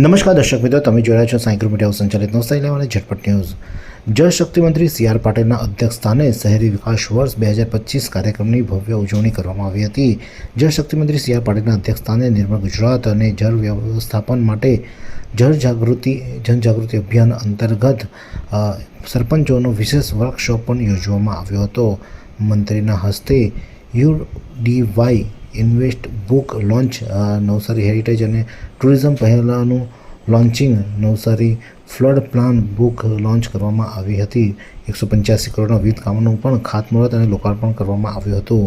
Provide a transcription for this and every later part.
નમસ્કાર દર્શક મિત્રો, તમે જોયા છો સાયકલ મીડિયા સંચાલિત નવસારી લેવાને ઝટપટ ન્યૂઝ. જળ શક્તિ મંત્રી સી આર પાટીલના અધ્યક્ષ સ્થાને શહેરી વિકાસ વર્ષ બે હજાર પચીસ કાર્યક્રમની ભવ્ય ઉજવણી કરવામાં આવી હતી. જળ શક્તિ મંત્રી સી આર પાટીલના અધ્યક્ષ સ્થાને નિર્મળ ગુજરાત અને જળ વ્યવસ્થાપન માટે જળ જાગૃતિ જનજાગૃતિ અભિયાન અંતર્ગત સરપંચોનો વિશેષ વર્કશોપ પણ યોજવામાં આવ્યો હતો. મંત્રીના હસ્તે U D Y invest book launch Navsari heritage અને ટુરિઝમ પહેલાંનું launching Navsari flood plan book launch કરવામાં આવી હતી. એકસો પંચ્યાસી કરોડના વિવિધ કામોનું પણ ખાતમુહૂર્ત અને લોકાર્પણ કરવામાં આવ્યું હતું.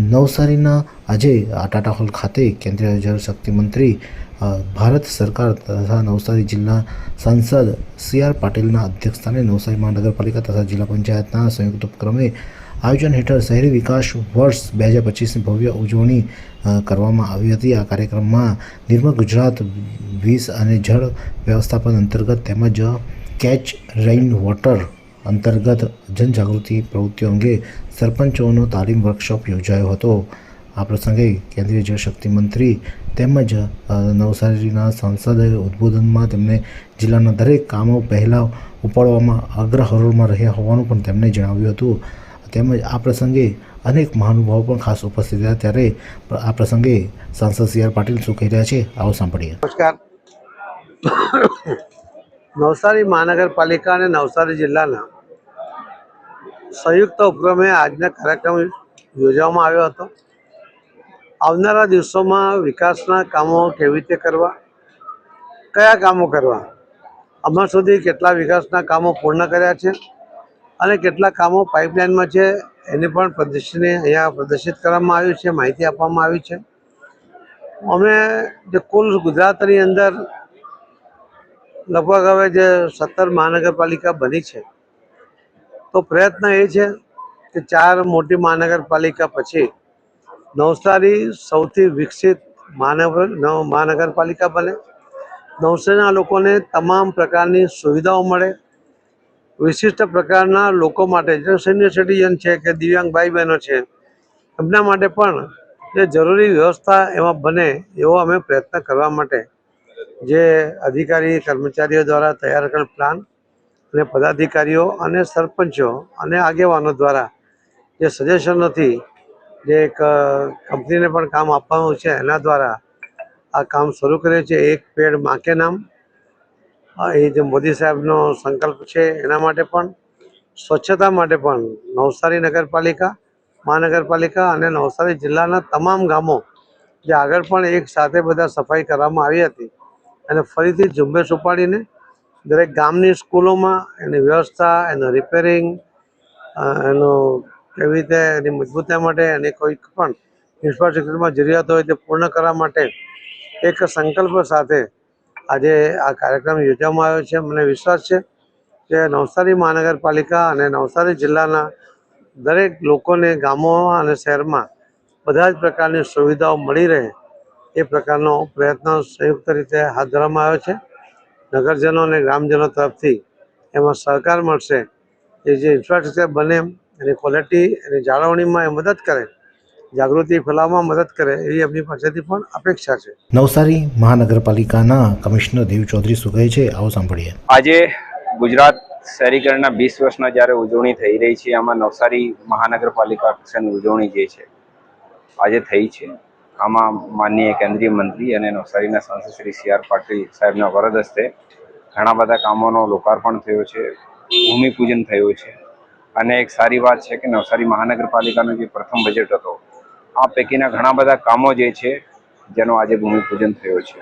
નવસારીના આજે ટાટા હોલ ખાતે કેન્દ્રીય જળશક્તિ મંત્રી ભારત સરકાર તથા નવસારી જિલ્લા સાંસદ સી આર પાટીલના અધ્યક્ષસ્થાને નવસારી મહાનગરપાલિકા તથા જિલ્લા પંચાયતના સંયુક્ત ઉપક્રમે આયોજન હેઠળ શહેરી વિકાસ વર્ષ બે હજાર પચીસની ભવ્ય ઉજવણી કરવામાં આવી હતી. આ કાર્યક્રમમાં નિર્મળ ગુજરાત વીસ અને જળ વ્યવસ્થાપન અંતર્ગત તેમજ કેચ રેઇન વોટર અંતર્ગત જનજાગૃતિ પ્રવૃત્તિઓ અંગે સરપંચોનો તાલીમ વર્કશોપ યોજાયો હતો. આ પ્રસંગે કેન્દ્રીય જળશક્તિ મંત્રી તેમજ નવસારીના સાંસદે ઉદ્બોધનમાં તેમને જિલ્લાના દરેક કામો પહેલાં ઉપાડવામાં, અગ્રહરોળમાં રહ્યા હોવાનું પણ તેમણે જણાવ્યું હતું. તેમજ આ પ્રસંગે અનેક મહાનુભાવો પણ ખાસ ઉપસ્થિત રહ્યા. ત્યારે આ પ્રસંગે સાંસદ સી આર પાટીલ શું કહી રહ્યા છે, આવો સાંભળીએ. નમસ્કાર. નવસારી મહાનગરપાલિકા અને નવસારી જિલ્લાના સંયુક્ત ઉપક્રમે આજના કાર્યક્રમ યોજવામાં આવ્યો હતો. આવનારા દિવસોમાં વિકાસના કામો કેવી રીતે કરવા, કયા કામો કરવા હમણાં સુધી કેટલા વિકાસના કામો પૂર્ણ કર્યા છે અને કેટલા કામો પાઇપલાઇનમાં છે, એને પણ પ્રદર્શને અહીંયા પ્રદર્શિત કરવામાં આવ્યું છે, માહિતી આપવામાં આવી છે. અમે જે કુલ ગુજરાતની અંદર લગભગ હવે જે સત્તર મહાનગરપાલિકા બની છે, તો પ્રયત્ન એ છે કે ચાર મોટી મહાનગરપાલિકા પછી નવસારી સૌથી વિકસિત મહાનગર મહાનગરપાલિકા બને. નવસારીના લોકોને તમામ પ્રકારની સુવિધાઓ મળે. વિશિષ્ટ પ્રકારના લોકો માટે જે સિનિયર સિટીઝન છે કે દિવ્યાંગ ભાઈ બહેનો છે, એમના માટે પણ જે જરૂરી વ્યવસ્થા એમાં બને એવો અમે પ્રયત્ન કરવા માટે જે અધિકારી, કર્મચારીઓ દ્વારા તૈયાર કરેલ પ્લાન અને પદાધિકારીઓ અને સરપંચો અને આગેવાનો દ્વારા જે સજેશનોથી જે એક કંપનીને પણ કામ આપવાનું છે એના દ્વારા આ કામ શરૂ કર્યું છે. એક પેડ માકે નામ એ જે મોદી સાહેબનો સંકલ્પ છે, એના માટે પણ, સ્વચ્છતા માટે પણ નવસારી નગરપાલિકા, મહાનગરપાલિકા અને નવસારી જિલ્લાના તમામ ગામો જે આગળ પણ એક સાથે બધા સફાઈ કરવામાં આવી હતી અને ફરીથી ઝુંબેશ ઉપાડીને દરેક ગામની સ્કૂલોમાં એની વ્યવસ્થા, એનું રિપેરિંગ એનું કેવી રીતે એની મજબૂતા માટે અને કોઈક પણ ઇન્ફ્રાસ્ટ્રક્ચરમાં જરૂરિયાત હોય તે પૂર્ણ કરવા માટે એક સંકલ્પ સાથે આજે આ કાર્યક્રમ યોજવામાં આવ્યો છે. મને વિશ્વાસ છે કે નવસારી મહાનગરપાલિકા અને નવસારી જિલ્લાના દરેક લોકોને ગામોમાં અને શહેરમાં બધા જ પ્રકારની સુવિધાઓ મળી રહે એ પ્રકારનો પ્રયત્ન સંયુક્ત રીતે હાથ ધરવામાં આવ્યો છે. નગરજનો અને ગ્રામજનો તરફથી એમાં સહકાર મળશે. એ જે ઇન્ફ્રાસ્ટ્રક્ચર બને એની ક્વોલિટી એની જાળવણીમાં એ મદદ કરે જાગૃતિ ફેલાવવામાં મદદ કરે એવી એમની પાસેથી પણ અપેક્ષા છે. નવસારી મહાનગરપાલિકાના કમિશનર દેવ ચૌધરી શું કહે છે? આવો સાંભળીએ. આજે ગુજરાત શહેરીકરણના વીસ વર્ષના જ્યારે ઉજવણી થઈ રહી છે આમાં નવસારી મહાનગરપાલિકા કક્ષાની ઉજવણી જે છે આજે થઈ છે. આમાં માનનીય કેન્દ્રીય મંત્રી અને નવસારીના સાંસદ શ્રી સી આર પાટીલ સાહેબના વરદ હસ્તે ઘણા બધા કામોનો લોકાર્પણ થયો છે ભૂમિપૂજન થયું છે. અને એક સારી વાત છે કે નવસારી મહાનગરપાલિકાનો જે પ્રથમ બજેટ હતો આ પૈકીના ઘણા બધા કામો જે છે, જેનો આજે ભૂમિપૂજન થયો છે.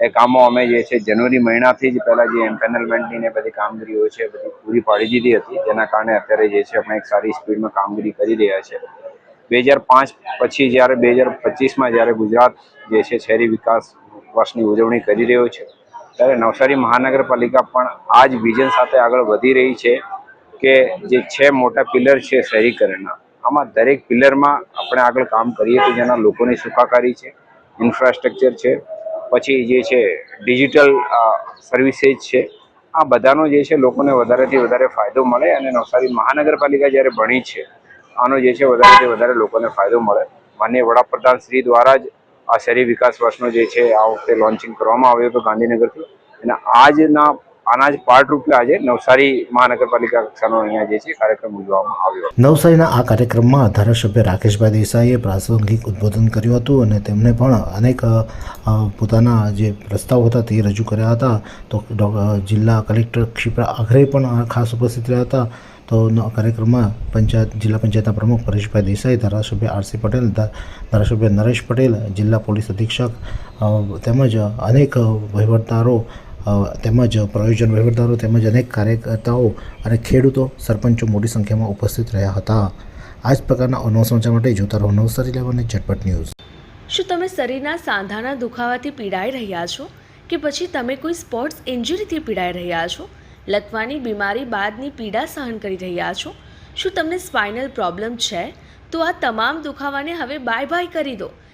એ કામો અમે જે છે જનવરી મહિનાથી જ પહેલાં જે એમ્પેનલમેન્ટની ને બધી કામગીરી હોય છે બધી પૂરી પાડી દીધી હતી. જેના કારણે અત્યારે જે છે આપણે એક સારી સ્પીડમાં કામગીરી કરી રહ્યા છે. બે હજાર પાંચ પછી જ્યારે, બે હજાર પચીસમાં જ્યારે ગુજરાત જે છે, શહેરી વિકાસ વર્ષની ઉજવણી કરી રહ્યો છે, ત્યારે નવસારી મહાનગરપાલિકા પણ આ જ વિઝન સાથે આગળ વધી રહી છે કે જે છે, મોટા પિલર છે, શહેરીકરણના. આમાં દરેક પિલરમાં આપણે આગળ કામ કરીએ તો જેના લોકોની સુખાકારી છે ઇન્ફ્રાસ્ટ્રક્ચર છે, પછી જે છે ડિજિટલ સર્વિસીસ છે. આ બધાનો જે છે, લોકોને વધારેથી વધારે ફાયદો મળે અને નવસારી મહાનગરપાલિકા જ્યારે ભણી છે, આનો જે છે, વધારેથી વધારે લોકોને ફાયદો મળે. માન્ય વડાપ્રધાન શ્રી દ્વારા જ આ શહેરી વિકાસ વર્ષનો જે છે, આ વખતે લોન્ચિંગ કરવામાં આવ્યો હતો ગાંધીનગરથી. અને આજના આના જ પાર્ટ રૂપે આજે નવસારી મહાનગરપાલિકા કાર્યક્રમ ઉજવવામાં આવ્યો. નવસારીના આ કાર્યક્રમમાં ધારાસભ્ય રાકેશભાઈ દેસાઈએ પ્રાસંગિક ઉદ્બોધન કર્યું હતું અને તેમણે પણ અનેક પોતાના જે પ્રસ્તાવ હતા તે રજૂ કર્યા હતા. તો જિલ્લા કલેક્ટર ક્ષિપ્રા આઘરે પણ ખાસ ઉપસ્થિત રહ્યા હતા. તો કાર્યક્રમમાં પંચાયત, જિલ્લા પંચાયતના પ્રમુખ પરેશભાઈ દેસાઈ, ધારાસભ્ય આરસી પટેલ ધારાસભ્ય નરેશ પટેલ, જિલ્લા પોલીસ અધિક્ષક તેમજ અનેક વહીવટદારો તેમજ પ્રયોજન વહીવટદારો તેમજ અનેક કાર્યકર્તાઓ અને ખેડૂતો સરપંચો મોટી સંખ્યામાં ઉપસ્થિત રહ્યા હતા. આ જ પ્રકારના અનવ સમાચાર માટે જોતા રહો નવસારી લેવલ અને ઝટપટ ન્યૂઝ. શું તમે શરીરના સાંધાના દુખાવાથી પીડાઈ રહ્યા છો? કે પછી તમે કોઈ સ્પોર્ટ્સ ઇન્જરીથી પીડાઈ રહ્યા છો? લકવાની બીમારી બાદની પીડા સહન કરી રહ્યા છો? શું તમને સ્પાઇનલ પ્રોબ્લેમ છે? તો આ તમામ દુખાવાને હવે બાય બાય કરી દો.